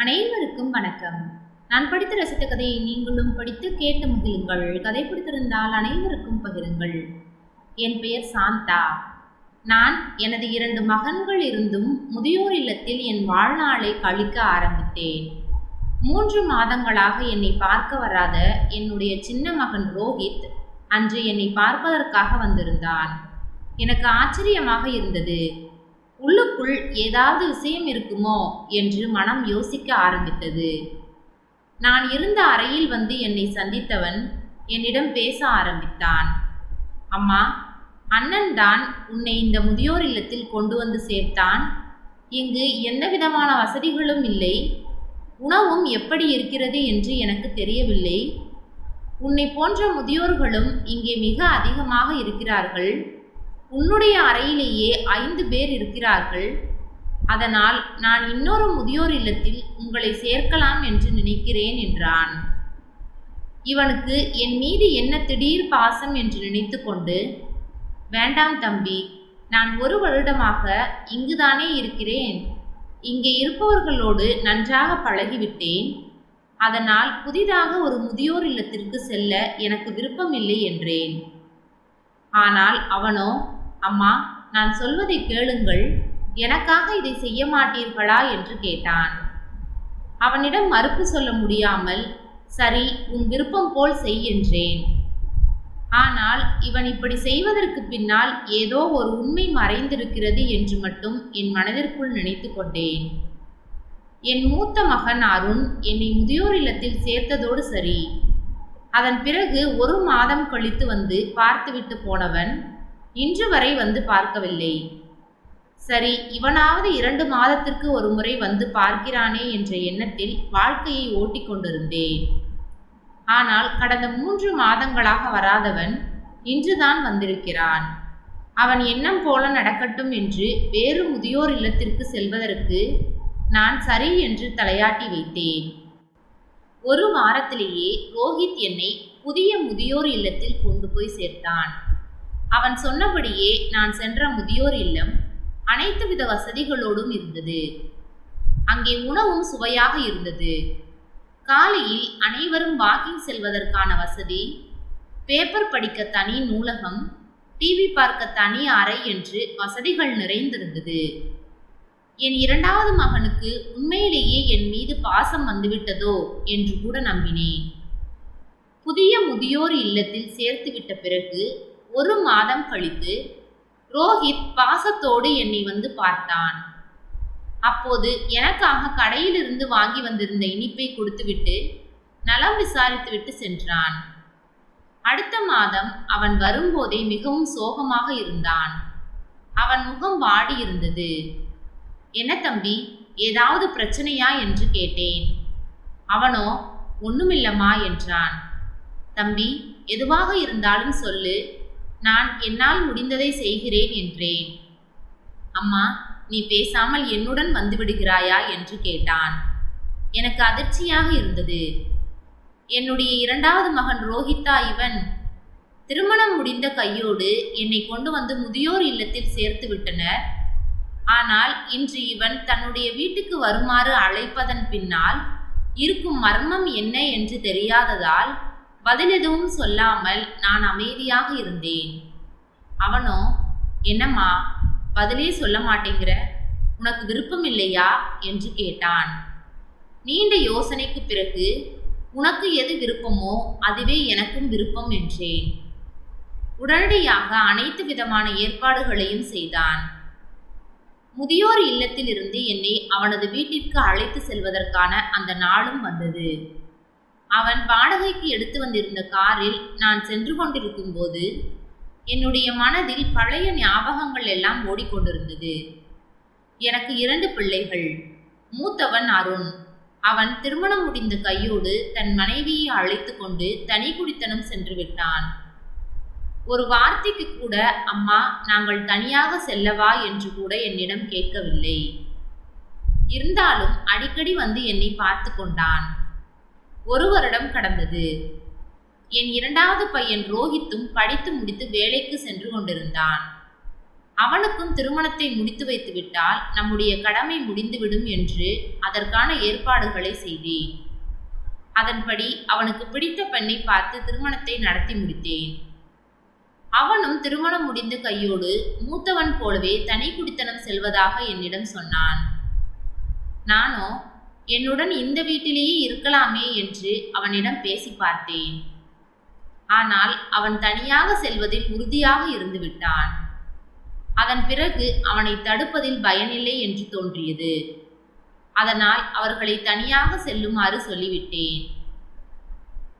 அனைவருக்கும் வணக்கம். நான் படித்து ரசித்த கதையை நீங்களும் படித்து கேட்டு மகிழுங்கள். கதை பிடித்திருந்தால் அனைவருக்கும் பகிருங்கள். என் பெயர் சாந்தா. நான் எனது இரண்டு மகன்கள் இருந்தும் முதியோர் இல்லத்தில் என் வாழ்நாளை கழிக்க ஆரம்பித்தேன். மூன்று மாதங்களாக என்னை பார்க்க வராத என்னுடைய சின்ன மகன் ரோஹித் அன்று என்னை பார்ப்பதற்காக வந்திருந்தான். எனக்கு ஆச்சரியமாக இருந்தது. உள்ளுக்குள் ஏதாவது விஷயம் இருக்குமோ என்று மனம் யோசிக்க ஆரம்பித்தது. நான் இருந்த அறையில் வந்து என்னை சந்தித்தவன் என்னிடம் பேச ஆரம்பித்தான். அம்மா அண்ணன் தான் உன்னை இந்த முதியோர் இல்லத்தில் கொண்டு வந்து சேர்த்தான். இங்கு எந்த விதமான வசதிகளும் இல்லை. உணவும் எப்படி இருக்கிறது என்று எனக்கு தெரியவில்லை. உன்னை போன்ற முதியோர்களும் இங்கே மிக அதிகமாக இருக்கிறார்கள். உன்னுடைய அறையிலேயே ஐந்து பேர் இருக்கிறார்கள். அதனால் நான் இன்னொரு முதியோர் இல்லத்தில் உங்களை சேர்க்கலாம் என்று நினைக்கிறேன் என்றான். இவனுக்கு என் மீது என்ன திடீர் பாசம்? என்று நினைத்துக்கொண்டு வேண்டாம் தம்பி நான் ஒரு வருடமாக இங்குதானே இருக்கிறேன். இங்கே இருப்பவர்களோடு நன்றாக பழகிவிட்டேன். அதனால் புதிதாக ஒரு முதியோர் இல்லத்திற்கு செல்ல எனக்கு விருப்பமில்லை என்றேன். ஆனால் அவனோ அம்மா நான் சொல்வதை கேளுங்கள் எனக்காக இதை செய்ய மாட்டீர்களா என்று கேட்டான். அவனிடம் மறுப்பு சொல்ல முடியாமல் சரி உன் விருப்பம் போல் செய் என்றேன். ஆனால் இவன் இப்படி செய்வதற்கு பின்னால் ஏதோ ஒரு உண்மை மறைந்திருக்கிறது என்று மட்டும் என் மனதிற்குள் நினைத்து கொண்டேன். என் மூத்த மகன் அருண் என்னை முதியோர் இல்லத்தில் சேர்த்ததோடு சரி. அதன் பிறகு ஒரு மாதம் கழித்து வந்து பார்த்துவிட்டு போனவன் இன்று வரை வந்து பார்க்கவில்லை. சரி இவனாவது இரண்டு மாதத்திற்கு ஒரு முறை வந்து பார்க்கிறானே என்ற எண்ணத்தில் வாழ்க்கையை ஓட்டிக் கொண்டிருந்தேன். ஆனால் கடந்த மூன்று மாதங்களாக வராதவன் இன்றுதான் வந்திருக்கிறான். அவன் எண்ணம் போல நடக்கட்டும் என்று வேறு முதியோர் இல்லத்திற்கு செல்வதற்கு நான் சரி என்று தலையாட்டி வைத்தேன். ஒரு வாரத்திலேயே ரோஹித் என்னை புதிய முதியோர் இல்லத்தில் கொண்டு போய் சேர்த்தான். அவன் சொன்னபடியே நான் சென்ற முதியோர் இல்லம் அனைத்து வித வசதிகளோடும் இருந்தது. அங்கே உணவும் சுவையாக இருந்தது. காலையில் அனைவரும் வாக்கிங் செல்வதற்கான வசதி பேப்பர் படிக்க தனி நூலகம் டிவி பார்க்க தனி அறை என்று வசதிகள் நிறைந்திருந்தது. என் இரண்டாவது மகனுக்கு உண்மையிலேயே என் மீது பாசம் வந்துவிட்டதோ என்று கூட நம்பினேன். புதிய முதியோர் இல்லத்தில் சேர்த்துவிட்ட பிறகு ஒரு மாதம் கழித்து ரோஹித் பாசத்தோடு என்னை வந்து பார்த்தான். அப்போது எனக்காக கடையிலிருந்து வாங்கி வந்திருந்த இனிப்பை கொடுத்துவிட்டு நலம் விசாரித்துவிட்டு சென்றான். அடுத்த மாதம் அவன் வரும்போதே மிகவும் சோகமாக இருந்தான். அவன் முகம் வாடி இருந்தது. என்ன தம்பி ஏதாவது பிரச்சனையா? என்று கேட்டேன். அவனோ ஒண்ணுமில்லம்மா என்றான். தம்பி எதுவாக இருந்தாலும் சொல்லு. நான் என்னால் முடிந்ததை செய்கிறேன் என்றேன். அம்மா நீ பேசாமல் என்னுடன் வந்துவிடுகிறாயா? என்று கேட்டான். எனக்கு அதிர்ச்சியாக இருந்தது. என்னுடைய இரண்டாவது மகன் ரோஹித்தா இவன் திருமணம் முடிந்த கையோடு என்னை கொண்டு வந்து முதியோர் இல்லத்தில் சேர்த்து விட்டனர். ஆனால் இன்று இவன் தன்னுடைய வீட்டுக்கு வருமாறு அழைப்பதன் பின்னால் இருக்கும் மர்மம் என்ன என்று தெரியாததால் பதில் எதுவும் சொல்லாமல் நான் அமைதியாக இருந்தேன். அவனோ என்னம்மா பதிலே சொல்ல மாட்டேங்கிற? உனக்கு விருப்பம் இல்லையா என்று கேட்டான். நீண்ட யோசனைக்கு பிறகு உனக்கு எது விருப்பமோ அதுவே எனக்கும் விருப்பம் என்றேன். உடனடியாக அனைத்து விதமான ஏற்பாடுகளையும் செய்தான். முதியோர் இல்லத்தில் இருந்து என்னை அவனது வீட்டிற்கு அழைத்து செல்வதற்கான அந்த நாளும் வந்தது. அவன் வாடகைக்கு எடுத்து வந்திருந்த காரில் நான் சென்று கொண்டிருக்கும் போது என்னுடைய மனதில் பழைய ஞாபகங்கள் எல்லாம் ஓடிக்கொண்டிருந்தது. எனக்கு இரண்டு பிள்ளைகள். மூத்தவன் அருண். அவன் திருமணம் முடிந்த கையோடு தன் மனைவியை அழைத்து கொண்டு தனி குடித்தனம் சென்று விட்டான். ஒரு வார்த்தைக்கு கூட அம்மா நாங்கள் தனியாக செல்லவா? என்று கூட என்னிடம் கேட்கவில்லை. இருந்தாலும் அடிக்கடி வந்து என்னை பார்த்து கொண்டான். ஒரு வருடம் கடந்தது. என் இரண்டாவது பையன் ரோஹித்தும் படித்து முடித்து வேலைக்கு சென்று கொண்டிருந்தான். அவனுக்கும் திருமணத்தை முடித்து வைத்து விட்டால் நம்முடைய கடமை முடிந்துவிடும் என்று அதற்கான ஏற்பாடுகளை செய்தேன். அதன்படி அவனுக்கு பிடித்த பெண்ணை பார்த்து திருமணத்தை நடத்தி முடித்தேன். அவனும் திருமணம் முடிந்த கையோடு மூத்தவன் போலவே தனி குடித்தனம் செல்வதாக என்னிடம் சொன்னான். நானோ என்னுடன் இந்த வீட்டிலேயே இருக்கலாமே என்று அவனிடம் பேசி பார்த்தேன். ஆனால் அவன் தனியாக செல்வதில் உறுதியாக இருந்துவிட்டான். அதன் பிறகு அவனை தடுப்பதில் பயனில்லை என்று தோன்றியது. அதனால் அவர்களை தனியாக செல்லுமாறு சொல்லிவிட்டேன்.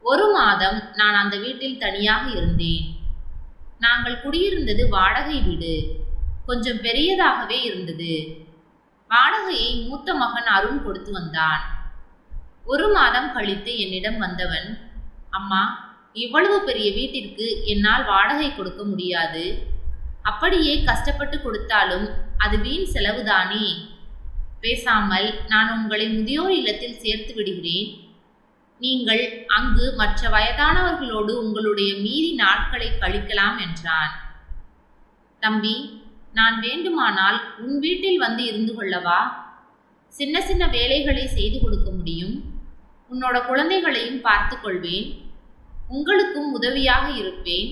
ஒரு மாதம் நான் அந்த வீட்டில் தனியாக இருந்தேன். நாங்கள் குடியிருந்தது வாடகை வீடு. கொஞ்சம் பெரியதாகவே இருந்தது. வாடகையை மூத்த மகன் அருண் கொடுத்து வந்தான். ஒரு மாதம் கழித்து என்னிடம் வந்தவன் அம்மா இவ்வளவு பெரிய வீட்டிற்கு என்னால் வாடகை கொடுக்க முடியாது. அப்படியே கஷ்டப்பட்டு கொடுத்தாலும் அது வீண் செலவுதானே? பேசாமல் நான் உங்களை முதியோர் இல்லத்தில் சேர்த்து விடுகிறேன். நீங்கள் அங்கு மற்ற வயதானவர்களோடு உங்களுடைய மீதி நாட்களை கழிக்கலாம் என்றான். தம்பி நான் வேண்டுமானால் உன் வீட்டில் வந்து இருந்து கொள்ளவா? சின்ன சின்ன வேலைகளை செய்து கொடுக்க முடியும். உன்னோட குழந்தைகளையும் பார்த்து கொள்வேன். உங்களுக்கும் உதவியாக இருப்பேன்.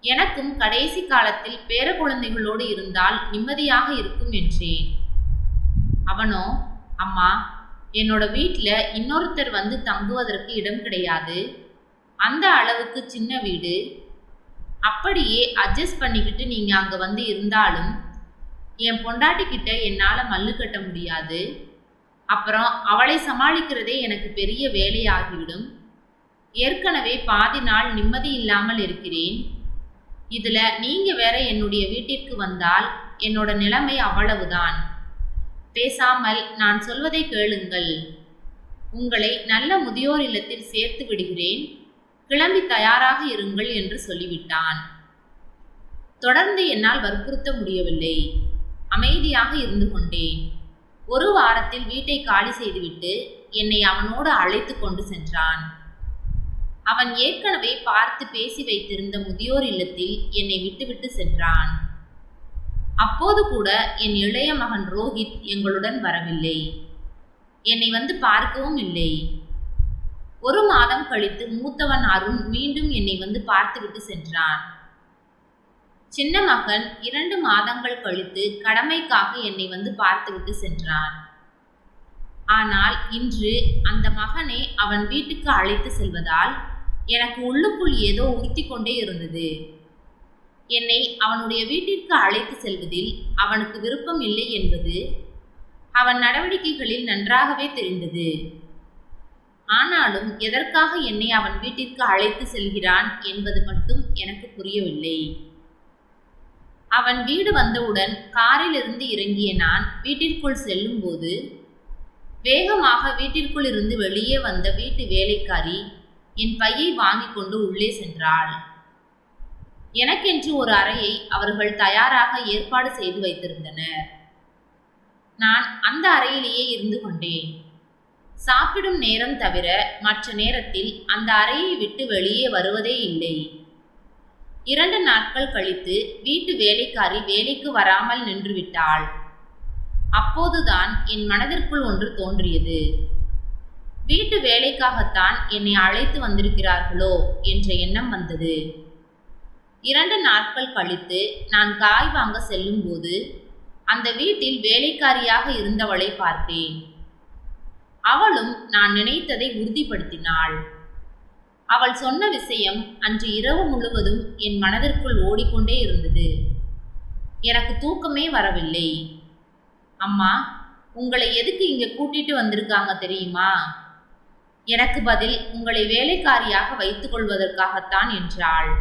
எனக்கும் கடைசி காலத்தில் பேர குழந்தைகளோடு இருந்தால் நிம்மதியாக இருக்கும் என்றேன். அவனோ அம்மா என்னோட வீட்டில் இன்னொருத்தர் வந்து தங்குவதற்கு இடம் கிடையாது. அந்த அளவுக்கு சின்ன வீடு. அப்படியே அட்ஜஸ்ட் பண்ணிக்கிட்டு நீங்கள் அங்கே வந்து இருந்தாலும் என் பொண்டாட்டிக்கிட்ட என்னால் மல்லு கட்ட முடியாது. அப்புறம் அவளை சமாளிக்கிறதே எனக்கு பெரிய வேலையாகிவிடும். ஏற்கனவே பாதி நாள் நிம்மதி இல்லாமல் இருக்கிறேன். இதில் நீங்கள் வேற என்னுடைய வீட்டிற்கு வந்தால் என்னோட நிலைமை அவ்வளவுதான். பேசாமல் நான் சொல்வதை கேளுங்கள். உங்களை நல்ல முதியோர் இல்லத்தில் சேர்த்து விடுகிறேன். கிளம்பி தயாராக இருங்கள் என்று சொல்லிவிட்டான். தொடர்ந்து என்னால் வற்புறுத்த முடியவில்லை. அமைதியாக இருந்து கொண்டேன். ஒரு வாரத்தில் வீட்டை காலி செய்துவிட்டு என்னை அவனோடு அழைத்து கொண்டு சென்றான். அவன் ஏற்கனவே பார்த்து பேசி வைத்திருந்த முதியோர் இல்லத்தில் என்னை விட்டுவிட்டு சென்றான். அப்போது கூட என் இளைய மகன் ரோஹித் எங்களுடன் வரவில்லை. என்னை வந்து பார்க்கவும் இல்லை. ஒரு மாதம் கழித்து மூத்தவன் அருண் மீண்டும் என்னை வந்து பார்த்துவிட்டு சென்றான். சின்ன மகன் இரண்டு மாதங்கள் கழித்து கடமைக்காக என்னை வந்து பார்த்துவிட்டு சென்றான். ஆனால் இன்று அந்த மகனை அவன் வீட்டுக்கு அழைத்து செல்வதால் எனக்கு உள்ளுக்குள் ஏதோ உறுத்தி கொண்டே இருந்தது. என்னை அவனுடைய வீட்டிற்கு அழைத்து செல்வதில் அவனுக்கு விருப்பம் இல்லை என்பது அவன் நடவடிக்கைகளில் நன்றாகவே தெரிந்தது. ஆனாலும் எதற்காக என்னை அவன் வீட்டிற்கு அழைத்து செல்கிறான் என்பது மட்டும் எனக்கு புரியவில்லை. அவன் வீடு வந்தவுடன் காரிலிருந்து இறங்கிய நான் வீட்டிற்குள் செல்லும்போது வேகமாக வீட்டிற்குள் இருந்து வெளியே வந்த வீட்டு வேலைக்காரி என் பையை வாங்கி கொண்டு உள்ளே சென்றாள். எனக்கென்று ஒரு அறையை அவர்கள் தயாராக ஏற்பாடு செய்து வைத்திருந்தனர். நான் அந்த அறையிலேயே இருந்து கொண்டேன். சாப்பிடும் நேரம் தவிர மற்ற நேரத்தில் அந்த அறையை விட்டு வெளியே வருவதே இல்லை. இரண்டு நாட்கள் கழித்து வீட்டு வேலைக்காரி வேலைக்கு வராமல் நின்றுவிட்டாள். அப்போதுதான் என் மனதிற்குள் ஒன்று தோன்றியது. வீட்டு வேலைக்காகத்தான் என்னை அழைத்து வந்திருக்கிறார்களோ என்ற எண்ணம் வந்தது. இரண்டு நாட்கள் கழித்து நான் காய் வாங்க செல்லும்போது அந்த வீட்டில் வேலைக்காரியாக இருந்தவளை பார்த்தேன். அவளும் நான் நினைத்ததை உறுதிப்படுத்தினாள். அவள் சொன்ன விஷயம் அன்று இரவு முழுவதும் என் மனதிற்குள் ஓடிக்கொண்டே இருந்தது. எனக்கு தூக்கமே வரவில்லை. அம்மா உங்களை எதுக்கு இங்கே கூட்டிட்டு வந்திருக்காங்க தெரியுமா? எனக்கு பதில் உங்களை வேலைக்காரியாக வைத்துக் கொள்வதற்காகத்தான் என்றாள்.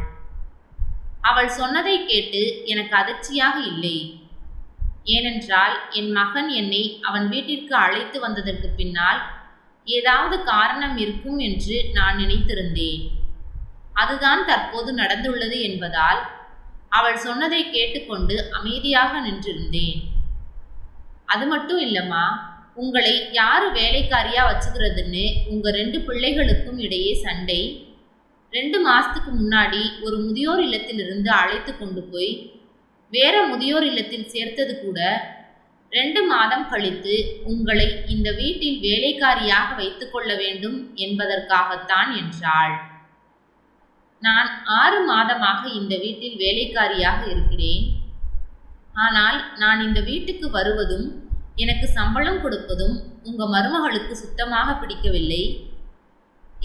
அவள் சொன்னதை கேட்டு எனக்கு அதிர்ச்சியாக இல்லை. ஏனென்றால் என் மகன் என்னை அவன் வீட்டிற்கு அழைத்து வந்ததற்கு பின்னால் ஏதாவது காரணம் இருக்கும் என்று நான் நினைத்திருந்தேன். அதுதான் தற்போது நடந்துள்ளது என்பதால் அவள் சொன்னதை கேட்டுக்கொண்டு அமைதியாக நின்றிருந்தேன். அது மட்டும் இல்லம்மா உங்களை யாரு வேலைக்காரியா வச்சுக்கிறதுன்னு உங்க ரெண்டு பிள்ளைகளுக்கும் இடையே சண்டை ரெண்டு மாசத்துக்கு முன்னாடி ஒரு முதியோர் இல்லத்திலிருந்து அழைத்து கொண்டு போய் வேற முதியோர் இல்லத்தில் சேர்த்தது கூட ரெண்டு மாதம் கழித்து உங்களை இந்த வீட்டில் வேலைக்காரியாக வைத்துக்கொள்ள வேண்டும் என்பதற்காகத்தான் என்றாள். நான் ஆறு மாதமாக இந்த வீட்டில் வேலைக்காரியாக இருக்கிறேன். ஆனால் நான் இந்த வீட்டுக்கு வருவதும் எனக்கு சம்பளம் கொடுப்பதும் உங்க மருமகளுக்கு சுத்தமாக பிடிக்கவில்லை.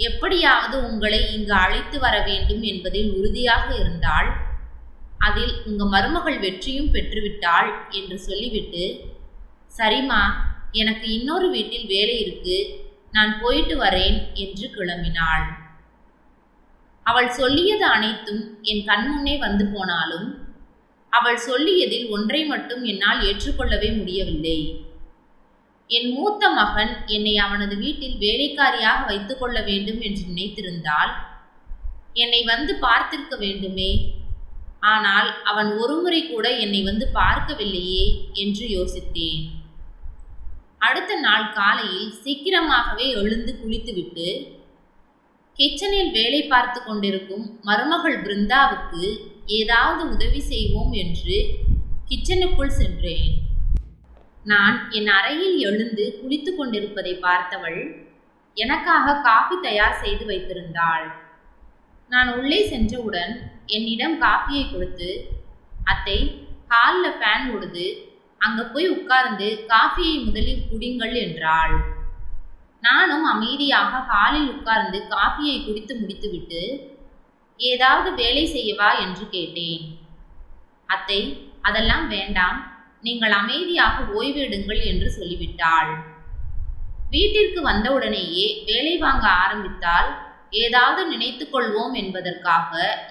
எப்படியாவது உங்களை இங்கு அழைத்து வர வேண்டும் என்பதில் உறுதியாக இருந்தால் அதில் உங்க மருமகள் வெற்றியும் பெற்றுவிட்டாள் என்று சொல்லிவிட்டு சரிம்மா எனக்கு இன்னொரு வீட்டில் வேலை இருக்கு. நான் போயிட்டு வரேன் என்று கிளம்பினாள். அவள் சொல்லியது அனைத்தும் என் கண்முன்னே வந்து போனாலும் அவள் சொல்லியதில் ஒன்றை மட்டும் என்னால் ஏற்றுக்கொள்ளவே முடியவில்லை. என் மூத்த மகன் என்னை அவனது வீட்டில் வேலைக்காரியாக வைத்துக்கொள்ள வேண்டும் என்று நினைத்திருந்தால் என்னை வந்து பார்த்திருக்க வேண்டுமே ஆனால் அவன் ஒருமுறை கூட என்னை வந்து பார்க்கவில்லையே என்று யோசித்தேன். அடுத்த நாள் காலையில் சீக்கிரமாகவே எழுந்து குளித்துவிட்டு கிச்சனில் வேலை பார்த்து கொண்டிருக்கும் மருமகள் பிருந்தாவுக்கு ஏதாவது உதவி செய்வோம் என்று கிச்சனுக்குள் சென்றேன். நான் என் அறையில் எழுந்து குளித்து கொண்டிருப்பதை பார்த்தவள் எனக்காக காஃபி தயார் செய்து வைத்திருந்தாள். நான் உள்ளே சென்றவுடன் என்னிடம் காஃபியை கொடுத்து அத்தை ஹாலில் ஃபேன் ஓடுது அங்கே போய் உட்கார்ந்து காஃபியை முதலில் குடிங்கள் என்றாள். நானும் அமைதியாக ஹாலில் உட்கார்ந்து காஃபியை குடித்து முடித்துவிட்டு ஏதாவது வேலை செய்யவா என்று கேட்டேன். அத்தை அதெல்லாம் வேண்டாம் நீங்கள் அமைதியாக ஓய்வெடுங்கள் என்று சொல்லிவிட்டாள். வீட்டிற்கு வந்தவுடனேயே வேலை வாங்க ஆரம்பித்தால் ஏதாவது நினைத்து கொள்வோம் என்பதற்காக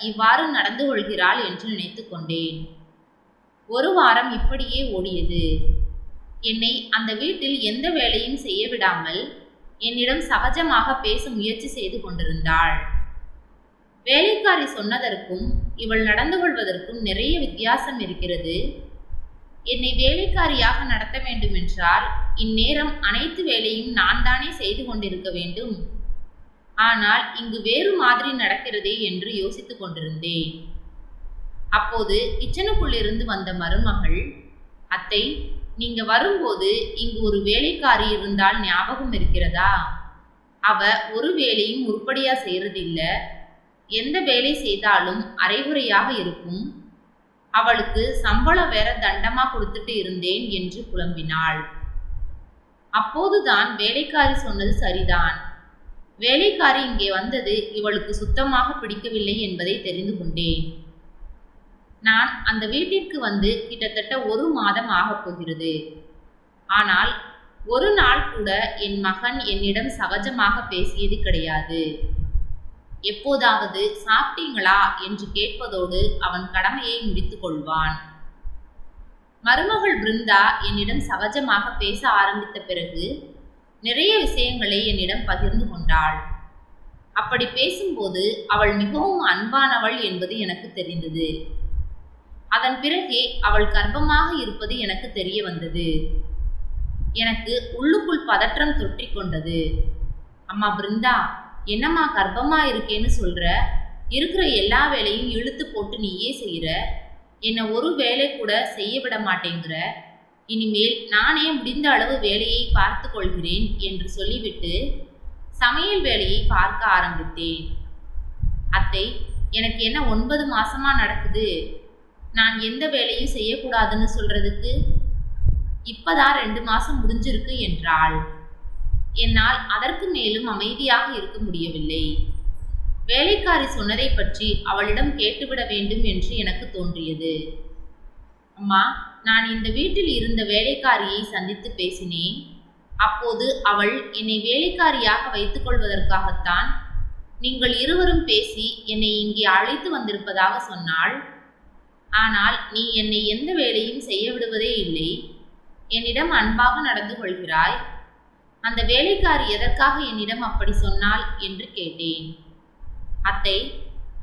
இவ்வாறு நடந்து கொள்கிறாள் என்று நினைத்து கொண்டேன். ஒரு வாரம் இப்படியே ஓடியது. என்னை அந்த வீட்டில் எந்த வேலையும் செய்ய விடாமல் என்னிடம் சகஜமாக பேச முயற்சி செய்து கொண்டிருந்தாள். வேலைக்காரி சொன்னதற்கும் இவள் நடந்து கொள்வதற்கும் நிறைய வித்தியாசம் இருக்கிறது. என்னை வேலைக்காரியாக நடத்த வேண்டுமென்றால் இந்நேரம் அனைத்து வேலையும் நான் தானே செய்து கொண்டிருக்க வேண்டும். ஆனால் இங்கு வேறு மாதிரி நடக்கிறதே என்று யோசித்துக் கொண்டிருந்தேன். அப்போது கிச்சனுக்குள்ளிருந்து வந்த மருமகள் அத்தை நீங்க வரும்போது இங்கு ஒரு வேலைக்காரி இருந்தால் ஞாபகம் இருக்கிறதா? அவ ஒரு வேலையும் உருப்படியா செய்யறதில்ல எந்த வேலை செய்தாலும் அரைகுறையாக இருக்கும். அவளுக்கு சம்பளம் வேற தண்டமா கொடுத்துட்டு இருந்தேன் என்று புலம்பினாள். அப்போதுதான் வேலைக்காரி சொன்னது சரிதான். வேலைக்காரி இங்கே வந்தது இவளுக்கு சுத்தமாக பிடிக்கவில்லை என்பதை தெரிந்து கொண்டேன். நான் அந்த வீட்டிற்கு வந்து கிட்டத்தட்ட ஒரு மாதம் ஆகப் போகிறது. ஆனால் ஒரு நாள் கூட என் மகன் என்னிடம் சகஜமாக பேசியது கிடையாது. எப்போதாவது சாப்பிட்டீங்களா என்று கேட்பதோடு அவன் கடமையை முடித்து கொள்வான். மருமகள் பிருந்தா என்னிடம் சகஜமாக பேச ஆரம்பித்த பிறகு நிறைய விஷயங்களை என்னிடம் பகிர்ந்து கொண்டாள். அப்படி பேசும்போது அவள் மிகவும் அன்பானவள் என்பது எனக்கு தெரிந்தது. அதன் பிறகே அவள் கர்ப்பமாக இருப்பது எனக்கு தெரிய வந்தது. எனக்கு உள்ளுக்குள் பதற்றம் தொற்றி கொண்டது. அம்மா பிருந்தா என்னம்மா கர்ப்பமா இருக்கேன்னு சொல்ற? இருக்கிற எல்லா வேலையும் இழுத்து போட்டு நீயே செய்கிற என்னை ஒரு வேலை கூட செய்ய விட மாட்டேங்கிற? இனிமேல் நானே முடிந்த அளவு வேலையை பார்த்து கொள்கிறேன் என்று சொல்லிவிட்டு சமையல் வேலையை பார்க்க ஆரம்பித்தேன். அத்தை எனக்கு என்ன ஒன்பது மாசமா நடக்குது? நான் எந்த வேலையும் செய்யக்கூடாதுன்னு சொல்றதுக்கு இப்பதான் ரெண்டு மாசம் முடிஞ்சிருக்கு என்றாள். என்னால் அதற்கு மேலும் அமைதியாக இருக்க முடியவில்லை. வேலைக்காரி சொன்னதை பற்றி அவளிடம் கேட்டுவிட வேண்டும் என்று எனக்கு தோன்றியது. அம்மா நான் இந்த வீட்டில் இருந்த வேலைக்காரியை சந்தித்து பேசினேன். அப்போது அவள் என்னை வேலைக்காரியாக வைத்துக் கொள்வதற்காகத்தான் நீங்கள் இருவரும் பேசி என்னை இங்கே அழைத்து வந்திருப்பதாக சொன்னாள். ஆனால் நீ என்னை எந்த வேலையும் செய்ய விடுவதே இல்லை. என்னிடம் அன்பாக நடந்து கொள்கிறாய். அந்த வேலைக்காரி எதற்காக என்னிடம் அப்படி சொன்னாள் என்று கேட்டேன். அத்தை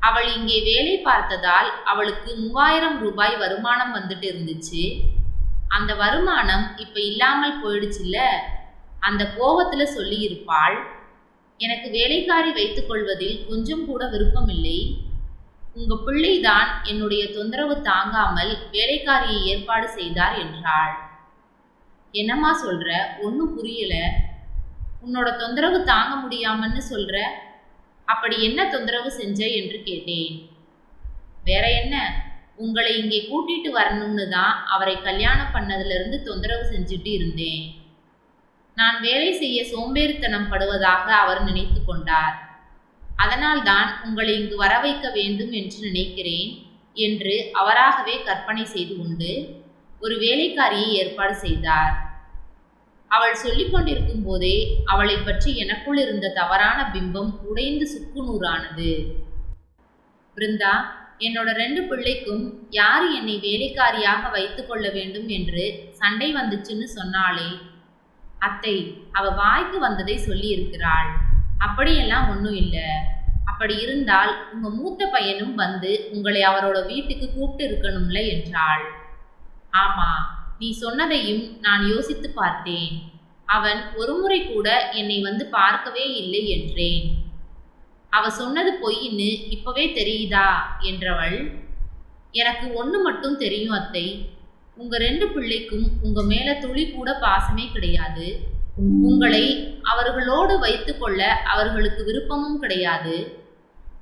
அவள் இங்கே வேலை பார்த்ததால் அவளுக்கு மூவாயிரம் ரூபாய் வருமானம் வந்துட்டு இருந்துச்சு. அந்த வருமானம் இப்ப இல்லாமல் போயிடுச்சுல்ல? அந்த கோபத்துல சொல்லியிருப்பாள் எனக்கு வேலைக்காரி வைத்துக் கொள்வதில் கொஞ்சம் கூட விருப்பமில்லை. உங்க பிள்ளைதான் என்னுடைய தொந்தரவு தாங்காமல் வேலைக்காரியை ஏற்பாடு செய்தார் என்றாள். என்னம்மா சொல்ற? ஒன்றும் புரியல. உன்னோட தொந்தரவு தாங்க முடியாமன்னு சொல்ற? அப்படி என்ன தொந்தரவு செஞ்ச என்று கேட்டேன். வேற என்ன? உங்களை இங்கே கூட்டிட்டு வரணும்னு தான் அவரை கல்யாணம் பண்ணதிலிருந்து தொந்தரவு செஞ்சுட்டு இருந்தேன். நான் வேலை செய்ய சோம்பேறித்தனம் படுவதாக அவர் நினைத்து கொண்டார். அதனால்தான் உங்களை இங்கு வர வைக்க வேண்டும் என்று நினைக்கிறேன் என்று அவராகவே கற்பனை செய்து கொண்டு ஒரு வேலைக்காரியை ஏற்பாடு செய்தார். அவள் சொல்லிக் கொண்டிருக்கும் போதே அவளை பற்றி எனக்குள் இருந்த தவறான பிம்பம் உடைந்து சுக்குநூறானது. பிருந்தா என்னோட ரெண்டு பிள்ளைக்கும் யார் என்னை வேலைக்காரியாக வைத்து கொள்ள வேண்டும் என்று சண்டை வந்துச்சுன்னு சொன்னாளே. அத்தை அவ வாய்க்கு வந்ததை சொல்லியிருக்கிறாள். அப்படியெல்லாம் ஒன்றும் இல்லை. அப்படி இருந்தால் உங்க மூத்த பையனும் வந்து உங்களை அவரோட வீட்டுக்கு கூப்பிட்டு இருக்கணும்ல என்றாள். ஆமா நீ சொன்னதையும் நான் யோசித்து பார்த்தேன். அவன் ஒருமுறை கூட என்னை வந்து பார்க்கவே இல்லை என்றேன். அவ சொன்னது பொய்ன்னு இப்பவே தெரியுதா? என்றவள் எனக்கு ஒன்று மட்டும் தெரியும் அத்தை. உங்க ரெண்டு பிள்ளைக்கும் உங்க மேல துளி கூட பாசமே கிடையாது. உங்களை அவர்களோடு வைத்துக்கொள்ள அவர்களுக்கு விருப்பமும் கிடையாது.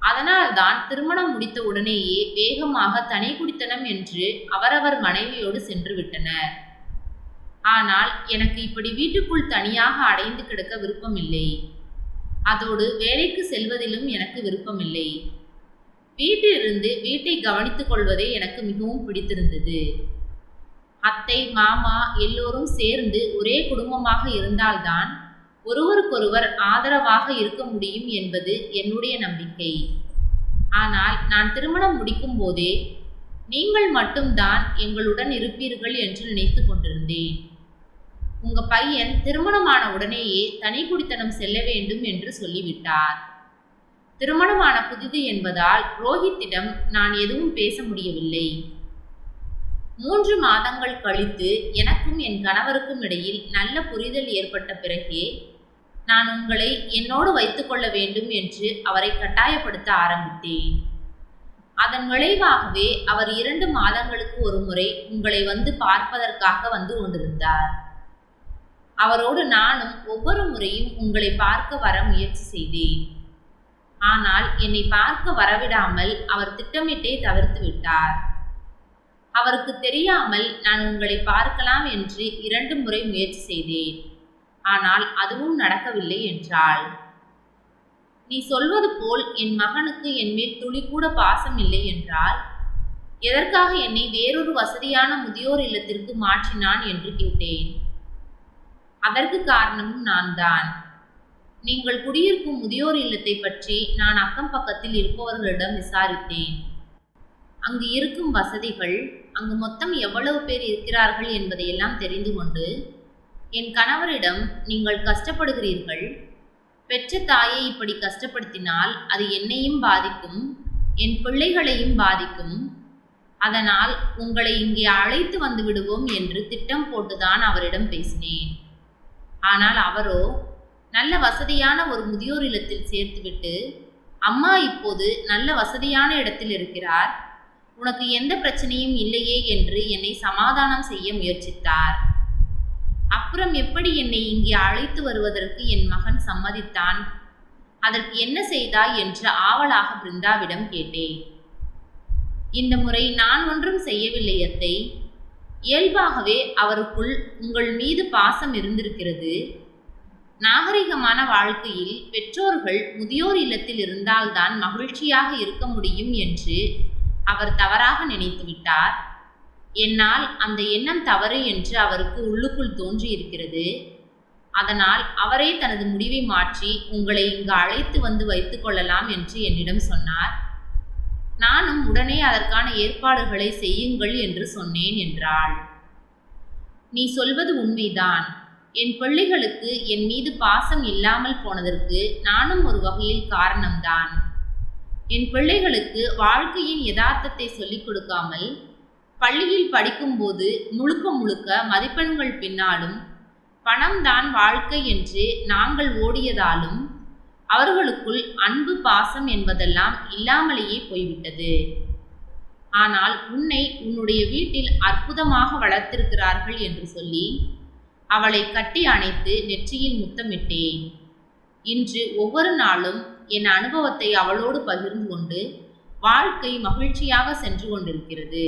அதனால்தான் திருமணம் முடித்த உடனேயே வேகமாக தனி குடித்தனம் என்று அவரவர் மனைவியோடு சென்று விட்டனர் ஆனால் எனக்கு இப்படி வீட்டுக்குள் தனியாக அடைந்து கிடக்க விருப்பமில்லை. அதோடு வேலைக்கு செல்வதிலும் எனக்கு விருப்பமில்லை. வீட்டிலிருந்து வீட்டை கவனித்துக் கொள்வதே எனக்கு மிகவும் பிடித்திருந்தது. அத்தை மாமா எல்லோரும் சேர்ந்து ஒரே குடும்பமாக இருந்தால்தான் ஒருவருக்கொருவர் ஆதரவாக இருக்க முடியும் என்பது என்னுடைய நம்பிக்கை. ஆனால் நான் திருமணம் முடிக்கும் போதே நீங்கள் மட்டும்தான் எங்களுடன் இருப்பீர்கள் என்று நினைத்து கொண்டிருந்தேன். உங்க பையன் திருமணமான உடனேயே தனி குடித்தனம் செல்ல வேண்டும் என்று சொல்லிவிட்டார். திருமணமான புதிது என்பதால் ரோஹித்திடம் நான் எதுவும் பேச முடியவில்லை. மூன்று மாதங்கள் கழித்து எனக்கும் என் கணவருக்கும் இடையில் நல்ல புரிதல் ஏற்பட்ட பிறகே நான் உங்களை என்னோடு வைத்துக்கொள்ள வேண்டும் என்று அவரை கட்டாயப்படுத்த ஆரம்பித்தேன். அதன் விளைவாகவே அவர் இரண்டு மாதங்களுக்கு ஒரு முறை உங்களை வந்து பார்ப்பதற்காக வந்து கொண்டிருந்தார். அவரோடு நானும் ஒவ்வொரு முறையும் உங்களை பார்க்க வர முயற்சி செய்தேன். ஆனால் என்னை பார்க்க வரவிடாமல் அவர் திட்டமிட்டே தவிர்த்து விட்டார். அவருக்கு தெரியாமல் நான் உங்களை பார்க்கலாம் என்று இரண்டு முறை முயற்சி செய்தேன். ஆனால் அதுவும் நடக்கவில்லை என்றாள். நீ சொல்வது போல் என் மகனுக்கு என் மேல் துளி கூட பாசம் இல்லை என்றால்? எதற்காக என்னை வேறொரு வசதியான முதியோர் இல்லத்திற்கு மாற்றினான் என்று கேட்டேன். அதற்கு காரணமும் நான் தான் நீங்கள் குடியிருக்கும் முதியோர் இல்லத்தை பற்றி நான் அக்கம் பக்கத்தில் இருப்பவர்களிடம் விசாரித்தேன். அங்கு இருக்கும் வசதிகள் அங்கு மொத்தம் எவ்வளவு பேர் இருக்கிறார்கள் என்பதையெல்லாம் தெரிந்து கொண்டு என் கணவரிடம் நீங்கள் கஷ்டப்படுகிறீர்கள். பெற்ற தாயை இப்படி கஷ்டப்படுத்தினால் அது என்னையும் பாதிக்கும் என் பிள்ளைகளையும் பாதிக்கும். அதனால் உங்களை இங்கே அழைத்து வந்து விடுவோம் என்று திட்டம் போட்டுதான் அவரிடம் பேசினேன். ஆனால் அவரோ நல்ல வசதியான ஒரு முதியோர் இல்லத்தில் சேர்த்துவிட்டு அம்மா இப்போது நல்ல வசதியான இடத்தில் இருக்கிறார். உனக்கு எந்த பிரச்சனையும் இல்லையே என்று என்னை சமாதானம் செய்ய முயற்சித்தார். அப்புறம் எப்படி என்னை இங்கே அழைத்து வருவதற்கு என் மகன் சம்மதித்தான்? அதற்கு என்ன செய்தாய்? என்று ஆவலாக பிருந்தாவிடம் கேட்டேன். இந்த முறை நான் ஒன்றும் செய்யவில்லை அத்தை. இயல்பாகவே அவருக்குள் உங்கள் மீது பாசம் இருந்திருக்கிறது. நாகரிகமான வாழ்க்கையில் பெற்றோர்கள் முதியோர் இல்லத்தில் இருந்தால்தான் மகிழ்ச்சியாக இருக்க முடியும் என்று அவர் தவறாக நினைத்துவிட்டார் என்னால் அந்த எண்ணம் தவறு என்று அவருக்கு உள்ளுக்குள் தோன்றியிருக்கிறது. அதனால் அவரே தனது முடிவை மாற்றி உங்களை இங்கு அழைத்து வந்து வைத்துக் கொள்ளலாம் என்று என்னிடம் சொன்னார். நானும் உடனே அதற்கான ஏற்பாடுகளை செய்யுங்கள் என்று சொன்னேன் என்றாள். நீ சொல்வது உண்மைதான். என் பிள்ளைகளுக்கு என் மீது பாசம் இல்லாமல் போனதற்கு நானும் ஒரு வகையில் காரணம்தான். என் பிள்ளைகளுக்கு வாழ்க்கையின் யதார்த்தத்தை சொல்லிக் கொடுக்காமல் பள்ளியில் படிக்கும்போது முழுக்க முழுக்க மதிப்பெண்கள் பின்னாலும் பணம் தான் வாழ்க்கை என்று நாங்கள் ஓடியதாலும் அவர்களுக்குள் அன்பு பாசம் என்பதெல்லாம் இல்லாமலேயே போய்விட்டது. ஆனால் உன்னை உன்னுடைய வீட்டில் அற்புதமாக வளர்த்திருக்கிறார்கள் என்று சொல்லி அவளை கட்டி அணைத்து நெற்றியில் முத்தமிட்டேன். இன்று ஒவ்வொரு நாளும் என் அனுபவத்தை அவளோடு பகிர்ந்து கொண்டு வாழ்க்கை மகிழ்ச்சியாக சென்று கொண்டிருக்கிறது.